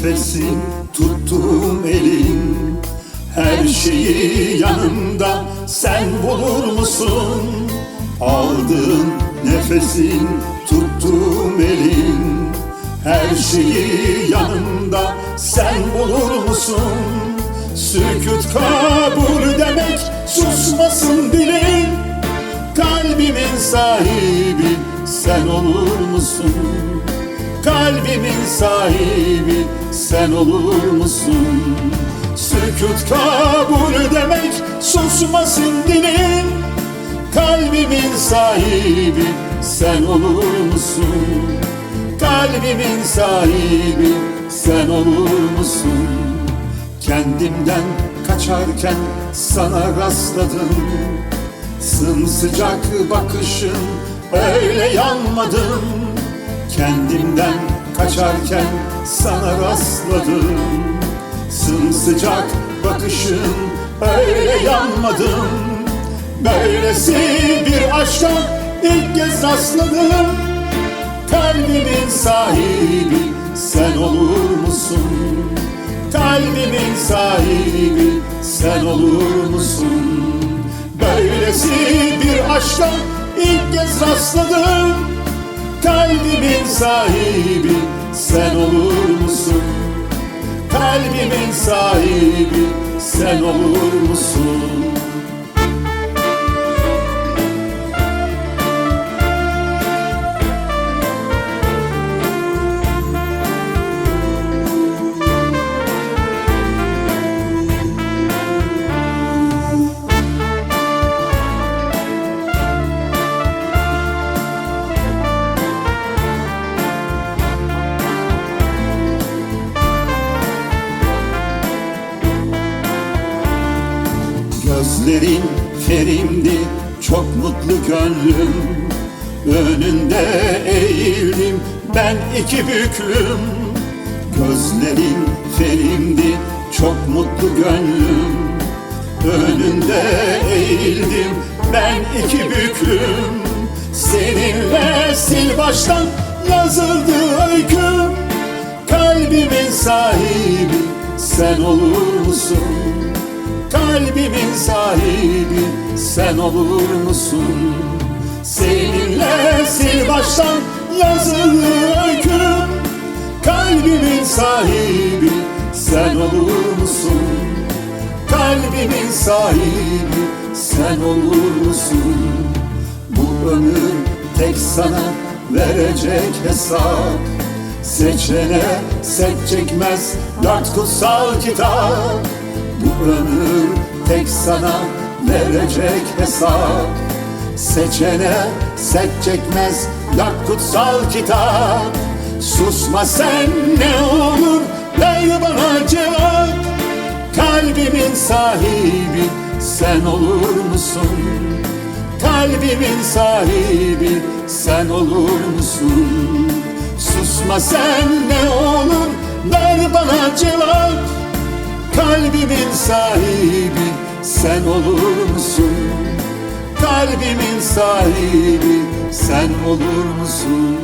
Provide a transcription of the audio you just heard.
Nefesin tuttuğum elin Her şeyi yanımda sen bulur musun? Aldığım nefesin tuttuğum elin Her şeyi yanımda sen bulur musun? Sükut kabul demek susmasın dilin Kalbimin sahibi sen olur musun? Kalbimin sahibi sen olur musun? Sükut kabul demek susmasın dilin Kalbimin sahibi sen olur musun? Kalbimin sahibi sen olur musun? Kendimden kaçarken sana rastladım Sımsıcak bakışın öyle yanmadım Kendimden kaçarken sana rastladım Sımsıcak bakışın öyle yanmadım Böylesi bir aşka ilk kez rastladım Kalbimin sahibi sen olur musun? Kalbimin sahibi sen olur musun? Böylesi bir aşka ilk kez rastladım Kalbimin sahibi sen olur musun? Kalbimin sahibi sen olur musun? Gözlerin ferimdi çok mutlu gönlüm. Önünde eğildim ben iki büklüm. Gözlerin ferimdi çok mutlu gönlüm. Önünde eğildim ben iki büklüm. Seninle sil baştan yazıldı öyküm. Kalbimin sahibi sen olur musun? Kalbimin sahibi sen olur musun? Seninle sil baştan yazılı öyküm Kalbimin sahibi sen olur musun? Kalbimin sahibi sen olur musun? Bu ömür tek sana verecek hesap Seçene set çekmez dört kutsal kitap Bu ömür tek sana verecek hesap Seçene set çekmez dört kutsal kitap Susma sen ne olur ver bana cevap Kalbimin sahibi sen olur musun? Kalbimin sahibi sen olur musun? Susma sen ne olur ver bana cevap Kalbimin sahibi sen olur musun? Kalbimin sahibi sen olur musun?